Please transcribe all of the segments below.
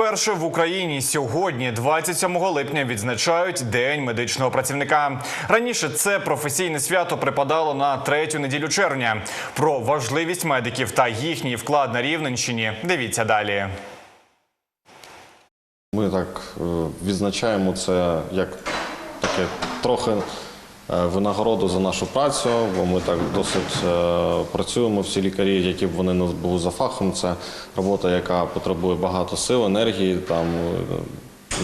Вперше в Україні сьогодні, 27 липня, відзначають День медичного працівника. Раніше це професійне свято припадало на третю неділю червня. Про важливість медиків та їхній вклад на Рівненщині. Дивіться далі. Ми так е, відзначаємо це як таке трохи винагороду за нашу працю, бо ми так досить е, працюємо. Всі лікарі, які б вони не були за фахом, це робота, яка потребує багато сил, енергії. Там е,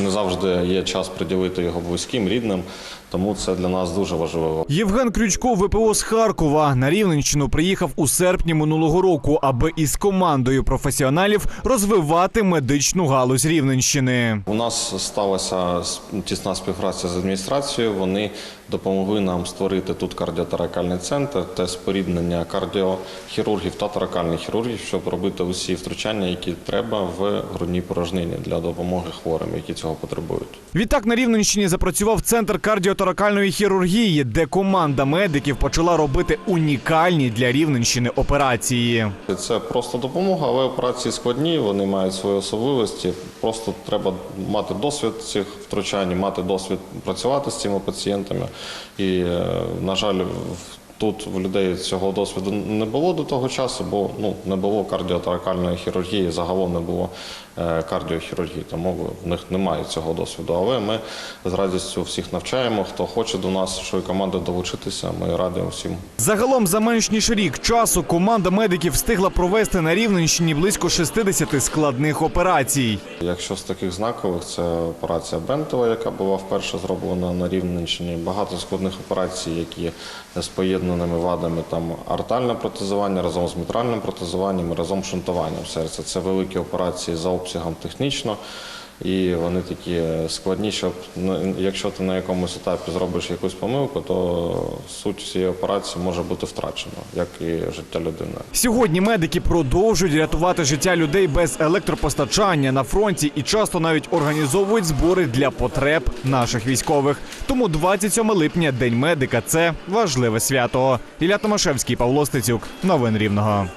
не завжди є час приділити його близьким, рідним. Тому це для нас дуже важливо. Євген Крючко, ВПО з Харкова, на Рівненщину приїхав у серпні минулого року, аби із командою професіоналів розвивати медичну галузь Рівненщини. У нас сталася тісна співпраця з адміністрацією. Вони допомогли нам створити тут кардіоторакальний центр та споріднення кардіохірургів та торакальних хірургів, щоб робити усі втручання, які треба в грудній порожнині для допомоги хворим, які цього потребують. Відтак на Рівненщині запрацював центр кардіоторакальної хірургії, де команда медиків почала робити унікальні для Рівненщини операції. Це просто допомога, але операції складні, вони мають свої особливості. Просто треба мати досвід цих втручань, мати досвід працювати з цими пацієнтами. І, е, на жаль, в- тут в людей цього досвіду не було до того часу, бо ну, не було кардіоторакальної хірургії, загалом не було е, кардіохірургії, тому в них немає цього досвіду. Але ми з радістю всіх навчаємо. Хто хоче до нас, що і команда долучитися, ми раді всім. Загалом за менш ніж рік часу команда медиків встигла провести на Рівненщині близько 60 складних операцій. Якщо з таких знакових, це операція Бентова, яка була вперше зроблена на Рівненщині. Багато складних операцій, які з поєднаними вадами там артальне протезування разом з мітральним протезуванням, і разом шунтуванням серця. Це великі операції за обсягом технічно. І вони такі складні, щоб ну, якщо ти на якомусь етапі зробиш якусь помилку, то суть цієї операції може бути втрачена, як і життя людини. Сьогодні медики продовжують рятувати життя людей без електропостачання на фронті і часто навіть організовують збори для потреб наших військових. Тому 27 липня День медика це важливе свято. Ілля Томашевський, Павло Стецюк. Новин Рівного.